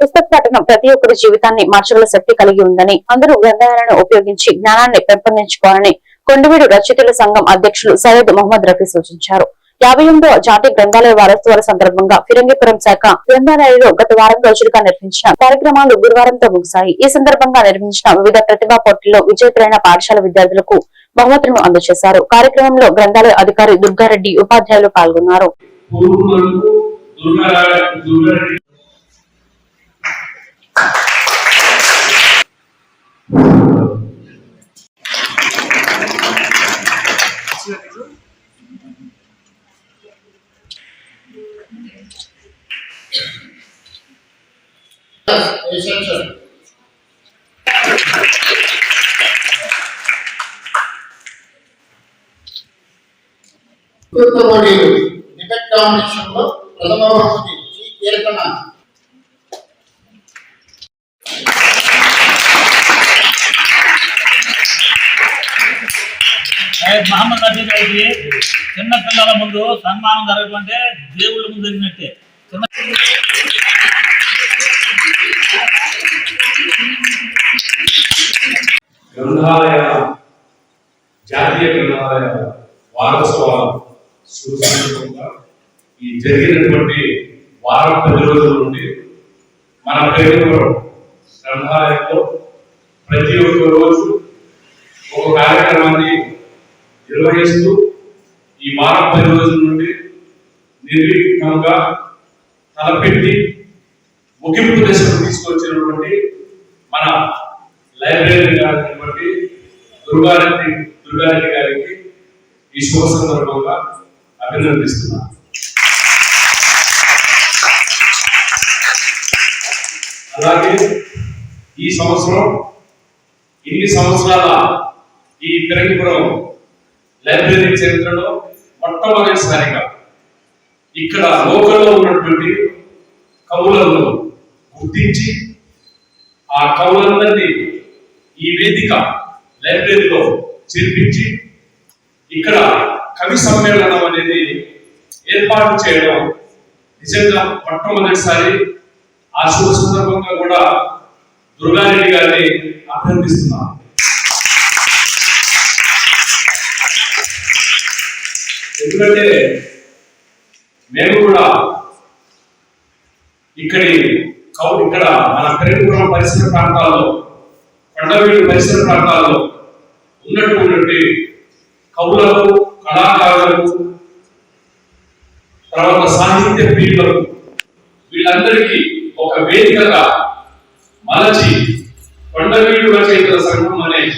పుస్తక పఠనం ప్రతి ఒక్కరి జీవితాన్ని మార్చగల శక్తి కలిగి ఉందని అందరూ గ్రంథాలను ఉపయోగించి జ్ఞానాన్ని పెంపొందించుకోవాలని కొండవీడు రచయితల సంఘం అధ్యక్షులు సయ్యద్ మహమ్మద్ రఫీ సూచించారు. యాభై ఎనిమిదో జాతీయ గ్రంథాలయ వారోత్సవాల సందర్భంగా ఫిరంగిపురం శాఖ గ్రంథాలయంలో గత వారం రోజులుగా నిర్వహించిన కార్యక్రమాలు గురువారంతో ముగిశాయి. ఈ సందర్భంగా నిర్వహించిన వివిధ ప్రతిభా పోటీల్లో విజేతలైన పాఠశాల విద్యార్థులకు బహుమతులను అందజేశారు. కార్యక్రమంలో గ్రంథాలయ అధికారి దుర్గారెడ్డి ఉపాధ్యాయులు పాల్గొన్నారు. పూర్వులకు డిబెట్ కాంపిటీషన్లో ప్రథమ బహుమతి జి కీర్తన మహమ్మద్ నబీ గారికి చిన్న పిల్లల ముందు సన్మానం జరగడం అంటే దేవుళ్ళ ముందు జరిగినట్టే. చిన్న గ్రంథాలయ జాతీయ గ్రంథాలయ వారోత్సవాలు సూచించకుండా ఈ జరిగినటువంటి వారం పది రోజుల నుండి మన పెరుగుపురం గ్రంథాలయంలో ప్రతి ఒక్క రోజు ఒక కార్యక్రమాన్ని నిర్వహిస్తూ ఈ వారం పది రోజుల నుండి నిర్విఘ్నంగా తలపెట్టి ముగింపు దశకు తీసుకొచ్చినటువంటి మన లైబ్రరీ దుర్గారెడ్డి దుర్గారెడ్డి గారికి ఈ శుభ సందర్భంగా అభినందిస్తున్నాను అలాగే ఈ సంవత్సరం ఇన్ని సంవత్సరాల ఈ పిరంగిపురం లైబ్రరీ చరిత్రలో మొట్టమొదటిసారిగా ఇక్కడ లోకల్లో ఉన్నటువంటి కవులను గుర్తించి ఆ కవులందరినీ ఈ వేదిక లైబ్రరీలో చేర్పించి ఇక్కడ కవి సమ్మేళనం అనేది ఏర్పాటు చేయడం నిజంగా మొట్టమొదటిసారి ఆ శుభ సందర్భంగా కూడా దుర్గారెడ్డి గారిని అభినందిస్తున్నాను. ఎందుకంటే మేము కూడా ఇక్కడి ఇక్కడ మన పెరుగుతున్న పరిసర ప్రాంతాల్లో కొండవీడు పరిసర ప్రాంతాల్లో ఉన్నటువంటి కవులకు కళాకారులకు తర్వాత సాహిత్య ప్రియులకు వీళ్ళందరికీ ఒక వేదికగా మలచి కొండవీడు రచయితల సంఘం అనే